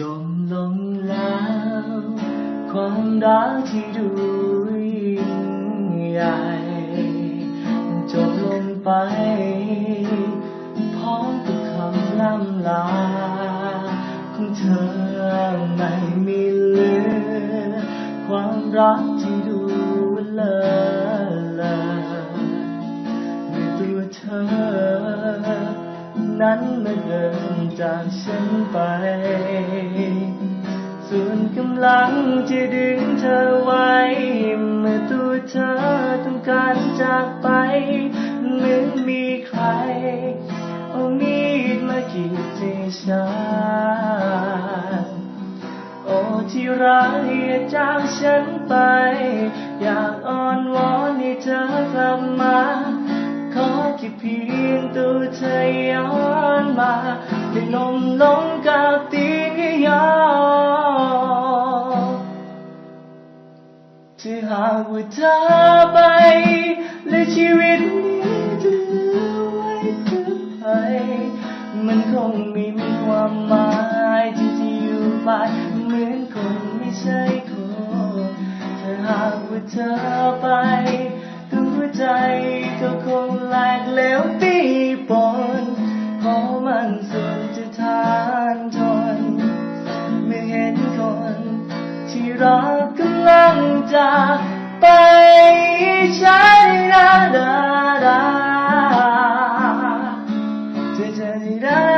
จมลงแล้ว ความรักที่ดูยิ่งใหญ่จบลงไปพร้อมกับคำล่ำลาของเธอไม่มีเหลือความรัก นั้นเมาเดินจากฉันไป ส่วนกำลังจะดึงเธอไว้ เมื่อตัวเธอต้องการจากไปเหมือนมีใคร เอามีดมากีดใจฉันโอ้ที่รักอย่าจากฉันไป อยา ขอแค่เพียงตัวเธอย้อนมาได้นมลงกับตีนให้ยอมถ้าหากว่าเธอไปและชีวิตนี้จะเหลือไว้เพื่อใครมันคงไม่มีความหมายที่จะอยู่ไปเหมือนคนไม่ใช่คนถ้าหากว่าเธอไปตัวใจ ก็คงแหลกเหลวปีปนเพราะมันสุดจะทานทนเมื่อเห็นคน ที่รักกำลังจะไปใช้ดาดาดาจะจะได้